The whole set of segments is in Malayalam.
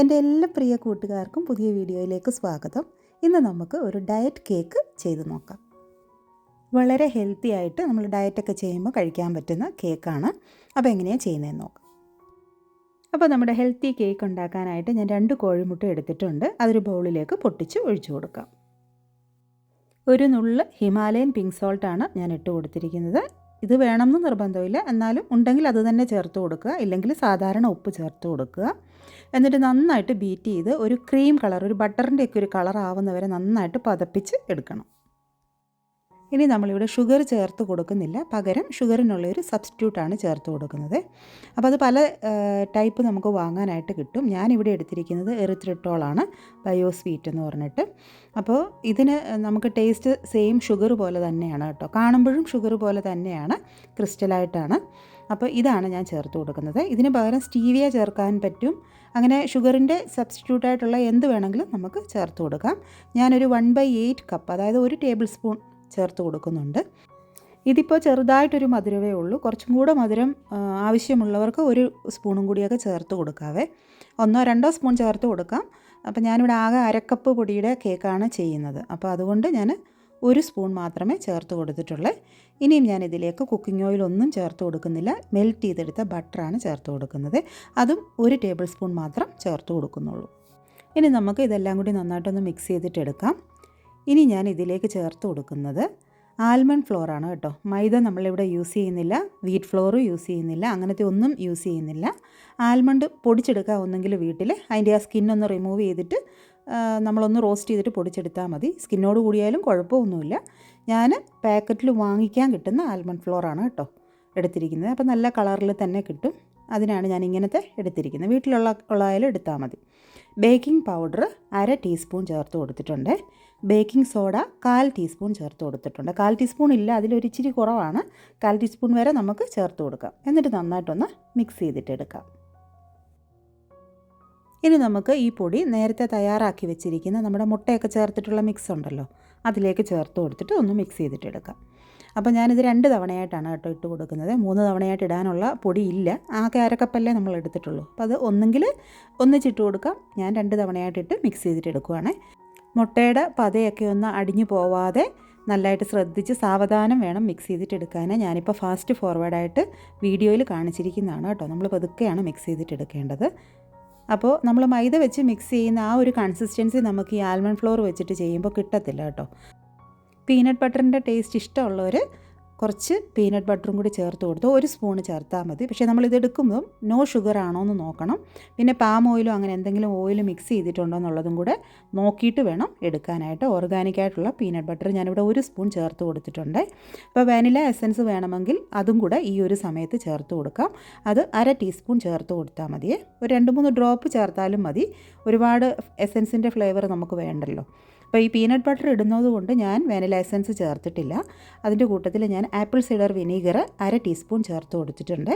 എന്റെ എല്ലാ പ്രിയ കൂട്ടുകാർക്കും പുതിയ വീഡിയോയിലേക്ക് സ്വാഗതം. ഇന്ന് നമുക്ക് ഒരു ഡയറ്റ് കേക്ക് ചെയ്ത് നോക്കാം. വളരെ ഹെൽത്തി ആയിട്ട് നമ്മൾ ഡയറ്റൊക്കെ ചെയ്യുമ്പോൾ കഴിക്കാൻ പറ്റുന്ന കേക്കാണ്. അപ്പോൾ എങ്ങനെയാണ് ചെയ്യുന്നതെന്ന് നോക്കാം. അപ്പോൾ നമ്മുടെ ഹെൽത്തി കേക്ക് ഉണ്ടാക്കാനായിട്ട് ഞാൻ രണ്ട് കോഴിമുട്ട എടുത്തിട്ടുണ്ട്. അതൊരു ബൗളിലേക്ക് പൊട്ടിച്ച് ഒഴിച്ചു കൊടുക്കാം. ഒരു നുള്ള് ഹിമാലയൻ പിങ്ക് സോൾട്ടാണ് ഞാൻ ഇട്ട് കൊടുത്തിരിക്കുന്നത്. ഇത് വേണമെന്ന് നിർബന്ധമില്ല. എന്നാലും ഉണ്ടെങ്കിൽ അത് തന്നെ ചേർത്ത് കൊടുക്കുക. ഇല്ലെങ്കിൽ സാധാരണ ഉപ്പ് ചേർത്ത് കൊടുക്കുക. എന്നിട്ട് നന്നായിട്ട് ബീറ്റ് ചെയ്ത് ഒരു ക്രീം കളർ ഒരു ബട്ടറിന്റെയൊക്കെ ഒരു കളർ ആവുന്നവരെ നന്നായിട്ട് പതപ്പിച്ച് എടുക്കണം. ഇനി നമ്മളിവിടെ ഷുഗർ ചേർത്ത് കൊടുക്കുന്നില്ല. പകരം ഷുഗറിനുള്ള ഒരു സബ്സ്റ്റിറ്റ്യൂട്ടാണ് ചേർത്ത് കൊടുക്കുന്നത്. അപ്പോൾ അത് പല ടൈപ്പ് നമുക്ക് വാങ്ങാനായിട്ട് കിട്ടും. ഞാനിവിടെ എടുത്തിരിക്കുന്നത് എറിത്രിട്ടോളാണ് ബയോ സ്വീറ്റ് എന്ന് പറഞ്ഞിട്ട്. അപ്പോൾ ഇതിന് നമുക്ക് ടേസ്റ്റ് സെയിം ഷുഗർ പോലെ തന്നെയാണ് കേട്ടോ. കാണുമ്പോഴും ഷുഗർ പോലെ തന്നെയാണ് ക്രിസ്റ്റലായിട്ടാണ് അപ്പോൾ ഇതാണ് ഞാൻ ചേർത്ത് കൊടുക്കുന്നത്. ഇതിന് പകരം സ്റ്റീവിയ ചേർക്കാൻ പറ്റും. അങ്ങനെ ഷുഗറിന്റെ സബ്സ്റ്റിറ്റ്യൂട്ടായിട്ടുള്ള എന്ത് വേണമെങ്കിലും നമുക്ക് ചേർത്ത് കൊടുക്കാം. ഞാനൊരു വൺ ബൈ എയ്റ്റ് കപ്പ് അതായത് ഒരു ടേബിൾ സ്പൂൺ ചേർത്ത് കൊടുക്കുന്നുണ്ട്. ഇതിപ്പോൾ ചെറുതായിട്ടൊരു മധുരമേ ഉള്ളൂ. കുറച്ചും കൂടെ മധുരം ആവശ്യമുള്ളവർക്ക് ഒരു സ്പൂണും കൂടിയൊക്കെ ചേർത്ത് കൊടുക്കാവേ. ഒന്നോ രണ്ടോ സ്പൂൺ ചേർത്ത് കൊടുക്കാം. അപ്പോൾ ഞാനിവിടെ ആകെ അരക്കപ്പ് പൊടിയുടെ കേക്കാണ് ചെയ്യുന്നത്. അപ്പോൾ അതുകൊണ്ട് ഞാൻ ഒരു സ്പൂൺ മാത്രമേ ചേർത്ത് കൊടുത്തിട്ടുള്ളൂ. ഇനിയും ഞാൻ ഇതിലേക്ക് കുക്കിംഗ് ഓയിൽ ഒന്നും ചേർത്ത് കൊടുക്കുന്നില്ല. മെൽറ്റ് ചെയ്തെടുത്ത ബട്ടറാണ് ചേർത്ത് കൊടുക്കുന്നത്. അതും ഒരു ടേബിൾ സ്പൂൺ മാത്രം ചേർത്ത് കൊടുക്കുന്നുള്ളൂ. ഇനി നമുക്ക് ഇതെല്ലാം കൂടി നന്നായിട്ടൊന്ന് മിക്സ് ചെയ്തിട്ട് എടുക്കാം ഇനി ഞാൻ ഇതിലേക്ക് ചേർത്ത് കൊടുക്കുന്നത് ആൽമണ്ട് ഫ്ലോറാണ് കേട്ടോ. മൈദ നമ്മളിവിടെ യൂസ് ചെയ്യുന്നില്ല വീറ്റ് ഫ്ലോറും യൂസ് ചെയ്യുന്നില്ല അങ്ങനത്തെ ഒന്നും യൂസ് ചെയ്യുന്നില്ല. ആൽമണ്ട് പൊടിച്ചെടുക്കുക ഒന്നെങ്കിൽ വീട്ടിൽ അതിന്റെ ആ സ്കിന്നൊന്ന് റിമൂവ് ചെയ്തിട്ട് നമ്മളൊന്ന് റോസ്റ്റ് ചെയ്തിട്ട് പൊടിച്ചെടുത്താൽ മതി. സ്കിന്നോട് കൂടിയാലും കുഴപ്പമൊന്നുമില്ല. ഞാൻ പാക്കറ്റിൽ വാങ്ങിക്കാൻ കിട്ടുന്ന ആൽമണ്ട് ഫ്ലോറാണ് കേട്ടോ എടുത്തിരിക്കുന്നത്. അപ്പോൾ നല്ല കളറിൽ തന്നെ കിട്ടും. അതിനാണ് ഞാൻ ഇങ്ങനത്തെ എടുത്തിരിക്കുന്നത്. വീട്ടിലുള്ള ഉള്ളതായാലും എടുത്താൽ മതി. ബേക്കിംഗ് പൗഡർ അര ടീസ്പൂൺ ചേർത്ത് കൊടുത്തിട്ടുണ്ട്. ബേക്കിംഗ് സോഡ കാൽ ടീസ്പൂൺ ചേർത്ത് കൊടുത്തിട്ടുണ്ട്. കാൽ ടീസ്പൂൺ ഇല്ല അതിലൊരിച്ചിരി കുറവാണ്. കാൽ ടീസ്പൂൺ വരെ നമുക്ക് ചേർത്ത് കൊടുക്കാം. എന്നിട്ട് നന്നായിട്ടൊന്ന് മിക്സ് ചെയ്തിട്ട് എടുക്കാം ഇനി നമുക്ക് ഈ പൊടി നേരത്തെ തയ്യാറാക്കി വെച്ചിരിക്കുന്ന നമ്മുടെ മുട്ടയൊക്കെ ചേർത്തിട്ടുള്ള മിക്സ് ഉണ്ടല്ലോ അതിലേക്ക് ചേർത്ത് കൊടുത്തിട്ട് ഒന്ന് മിക്സ് ചെയ്തിട്ട് എടുക്കാം അപ്പോൾ ഞാനിത് രണ്ട് തവണയായിട്ടാണ് കേട്ടോ ഇട്ട് കൊടുക്കുന്നത്. മൂന്ന് തവണയായിട്ട് ഇടാനുള്ള പൊടി ഇല്ല. ആകെ അരക്കപ്പല്ലേ നമ്മൾ എടുത്തിട്ടുള്ളൂ. അപ്പോൾ അത് ഒന്നെങ്കിൽ ഒന്നിച്ചിട്ട് കൊടുക്കാം. ഞാൻ രണ്ട് തവണയായിട്ടിട്ട് മിക്സ് ചെയ്തിട്ട് എടുക്കുവാണ് മുട്ടയുടെ പതയൊക്കെ ഒന്ന് അടിഞ്ഞു പോവാതെ നല്ലതായിട്ട് ശ്രദ്ധിച്ച് സാവധാനം വേണം മിക്സ് ചെയ്തിട്ട് എടുക്കാൻ ഞാനിപ്പോൾ ഫാസ്റ്റ് ഫോർവേഡായിട്ട് വീഡിയോയിൽ കാണിച്ചിരിക്കുന്നതാണ് കേട്ടോ. നമ്മൾ പതുക്കെയാണ് മിക്സ് ചെയ്തിട്ട് എടുക്കേണ്ടത് അപ്പോൾ നമ്മൾ മൈദ വെച്ച് മിക്സ് ചെയ്യുന്ന ആ ഒരു കൺസിസ്റ്റൻസി നമുക്ക് ഈ ആൽമണ്ട് ഫ്ലോർ വെച്ചിട്ട് ചെയ്യുമ്പോൾ കിട്ടത്തില്ല കേട്ടോ. പീനട്ട് ബട്ടറിന്റെ ടേസ്റ്റ് ഇഷ്ടമുള്ളവർ കുറച്ച് പീനട്ട് ബട്ടറും കൂടി ചേർത്ത് കൊടുത്തു ഒരു സ്പൂൺ ചേർത്താൽ മതി. പക്ഷേ നമ്മളിത് എടുക്കുമ്പോൾ നോ ഷുഗർ ആണോ എന്ന് നോക്കണം. പിന്നെ പാം ഓയിലോ അങ്ങനെ എന്തെങ്കിലും ഓയിൽ മിക്സ് ചെയ്തിട്ടുണ്ടോ എന്നുള്ളതും കൂടെ നോക്കിയിട്ട് വേണം എടുക്കാനായിട്ട്. ഓർഗാനിക് ആയിട്ടുള്ള പീനട്ട് ബട്ടർ ഞാനിവിടെ ഒരു സ്പൂൺ ചേർത്ത് കൊടുത്തിട്ടുണ്ട്. അപ്പോൾ വാനില എസൻസ് വേണമെങ്കിൽ അതും കൂടെ ഈ ഒരു സമയത്ത് ചേർത്ത് കൊടുക്കാം. അത് അര ടീസ്പൂൺ ചേർത്ത് കൊടുത്താൽ മതിയേ. ഒരു രണ്ട് മൂന്ന് ഡ്രോപ്പ് ചേർത്താലും മതി. ഒരുപാട് എസൻസിന്റെ ഫ്ലേവർ നമുക്ക് വേണ്ടല്ലോ. അപ്പോൾ ഈ പീനട്ട് ബട്ടർ ഇടുന്നത് കൊണ്ട് ഞാൻ വാനില എസൻസ് ചേർത്തിട്ടില്ല. അതിന്റെ കൂട്ടത്തിൽ ഞാൻ ആപ്പിൾ സിഡർ വിനീഗർ അര ടീസ്പൂൺ ചേർത്ത് കൊടുത്തിട്ടുണ്ട്.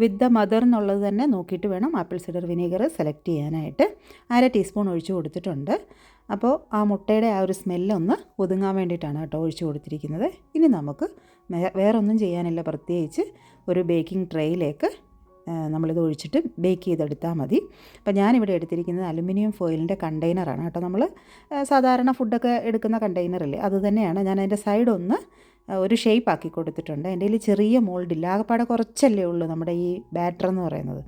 വിത്ത് ദ മദർ എന്നുള്ളത് തന്നെ നോക്കിയിട്ട് വേണം ആപ്പിൾ സിഡർ വിനീഗർ സെലക്ട് ചെയ്യാനായിട്ട്. അര ടീസ്പൂൺ ഒഴിച്ചു കൊടുത്തിട്ടുണ്ട്. അപ്പോൾ ആ മുട്ടയുടെ ആ ഒരു സ്മെല്ലൊന്ന് ഒതുങ്ങാൻ വേണ്ടിയിട്ടാണ് കേട്ടോ ഒഴിച്ചു കൊടുത്തിരിക്കുന്നത്. ഇനി നമുക്ക് വേറൊന്നും ചെയ്യാനില്ല. പ്രത്യേകിച്ച് ഒരു ബേക്കിംഗ് ട്രേയിലേക്ക് നമ്മളിത് ഒഴിച്ചിട്ട് ബേക്ക് ചെയ്തെടുത്താൽ മതി. അപ്പോൾ ഞാനിവിടെ എടുത്തിരിക്കുന്നത് അലുമിനിയം ഫോയിലിന്റെ കണ്ടെയ്നറാണ് കേട്ടോ. നമ്മൾ സാധാരണ ഫുഡൊക്കെ എടുക്കുന്ന കണ്ടെയ്നറല്ലേ? അതുതന്നെയാണ്. ഞാൻ അതിന്റെ സൈഡ് ഒന്ന് ഒരു ഷേപ്പ് ആക്കി കൊടുത്തിട്ടുണ്ട്. എന്റെ കയ്യിൽ ചെറിയ മോൾഡില്ല ആകെപ്പാടെ കുറച്ചല്ലേ ഉള്ളൂ നമ്മുടെ ഈ ബാറ്റർ എന്ന് പറയുന്നത്.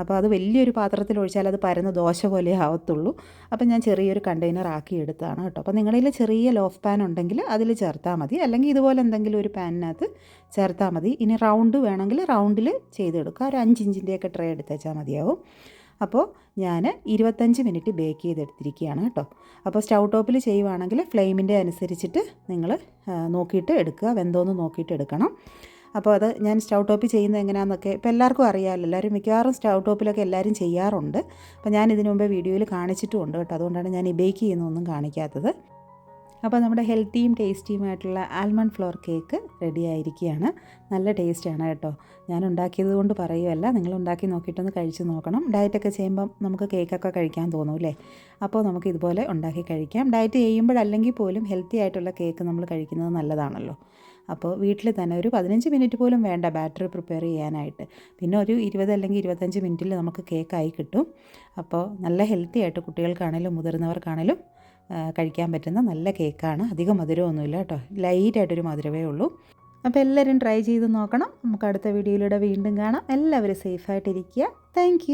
അപ്പോൾ അത് വലിയൊരു പാത്രത്തിൽ ഒഴിച്ചാൽ അത് പരന്ന് ദോശ പോലെ ആവത്തുള്ളൂ. അപ്പോൾ ഞാൻ ചെറിയൊരു കണ്ടെയ്നർ ആക്കി എടുത്താണ് കേട്ടോ. അപ്പോൾ നിങ്ങളുടെ ചെറിയ ലോഫ് പാൻ ഉണ്ടെങ്കിൽ അതിൽ ചേർത്താൽ മതി. അല്ലെങ്കിൽ ഇതുപോലെ എന്തെങ്കിലും ഒരു പാനിനകത്ത് ചേർത്താൽ മതി. ഇനി റൗണ്ട് വേണമെങ്കിൽ റൗണ്ടിൽ ചെയ്തെടുക്കുക. ഒരു അഞ്ചിഞ്ചിന്റെയൊക്കെ ട്രേ എടുത്തേച്ചാൽ മതിയാവും. അപ്പോൾ ഞാൻ ഇരുപത്തഞ്ച് മിനിറ്റ് ബേക്ക് ചെയ്തെടുത്തിരിക്കുകയാണ് കേട്ടോ. അപ്പോൾ സ്റ്റൗ ടോപ്പിൽ ചെയ്യുവാണെങ്കിൽ ഫ്ലെയിമിന്റെ അനുസരിച്ചിട്ട് നിങ്ങൾ നോക്കിയിട്ട് എടുക്കുക വെന്തോന്ന് നോക്കിയിട്ട് എടുക്കണം. അപ്പോൾ അത് ഞാൻ സ്റ്റൗ ടോപ്പ് ചെയ്യുന്നത് എങ്ങനെയാണെന്നൊക്കെ ഇപ്പോൾ എല്ലാവർക്കും അറിയാമല്ലോ. എല്ലാവരും മിക്കവാറും സ്റ്റൗ ടോപ്പിലൊക്കെ എല്ലാവരും ചെയ്യാറുണ്ട്. അപ്പോൾ ഞാൻ ഇതിനു മുമ്പേ വീഡിയോയിൽ കാണിച്ചിട്ടുമുണ്ട് കേട്ടോ. അതുകൊണ്ടാണ് ഞാൻ ഈ ബേക്ക് ചെയ്യുന്നതൊന്നും കാണിക്കാത്തത്. അപ്പോൾ നമ്മുടെ ഹെൽത്തിയും ടേസ്റ്റിയുമായിട്ടുള്ള ആൽമണ്ട് ഫ്ലോർ കേക്ക് റെഡി ആയിരിക്കുകയാണ് നല്ല ടേസ്റ്റാണ് കേട്ടോ. ഞാൻ ഉണ്ടാക്കിയത് കൊണ്ട് പറയുമല്ല നിങ്ങൾ ഉണ്ടാക്കി നോക്കിയിട്ടൊന്ന് കഴിച്ച് നോക്കണം. ഡയറ്റൊക്കെ ചെയ്യുമ്പം നമുക്ക് കേക്കൊക്കെ കഴിക്കാൻ തോന്നും അല്ലേ? അപ്പോൾ നമുക്ക് ഇതുപോലെ ഉണ്ടാക്കി കഴിക്കാം. ഡയറ്റ് ചെയ്യുമ്പോഴല്ലെങ്കിൽ പോലും ഹെൽത്തി ആയിട്ടുള്ള കേക്ക് നമ്മൾ കഴിക്കുന്നത് നല്ലതാണല്ലോ. അപ്പോൾ വീട്ടിൽ തന്നെ ഒരു പതിനഞ്ച് മിനിറ്റ് പോലും വേണ്ട ബാറ്റർ പ്രിപ്പയർ ചെയ്യാനായിട്ട്. പിന്നെ ഒരു ഇരുപത് അല്ലെങ്കിൽ ഇരുപത്തഞ്ച് മിനിറ്റിൽ നമുക്ക് കേക്കായി കിട്ടും. അപ്പോൾ നല്ല ഹെൽത്തി ആയിട്ട് കുട്ടികൾക്കാണേലും മുതിർന്നവർക്കാണേലും കഴിക്കാൻ പറ്റുന്ന നല്ല കേക്കാണ്. അധികം മധുരമൊന്നുമില്ല കേട്ടോ. ലൈറ്റായിട്ടൊരു മധുരമേ ഉള്ളൂ. അപ്പോൾ എല്ലാവരും ട്രൈ ചെയ്ത് നോക്കണം. നമുക്ക് അടുത്ത വീഡിയോയിലൂടെ വീണ്ടും കാണാം. എല്ലാവരും സേഫായിട്ടിരിക്കുക. താങ്ക്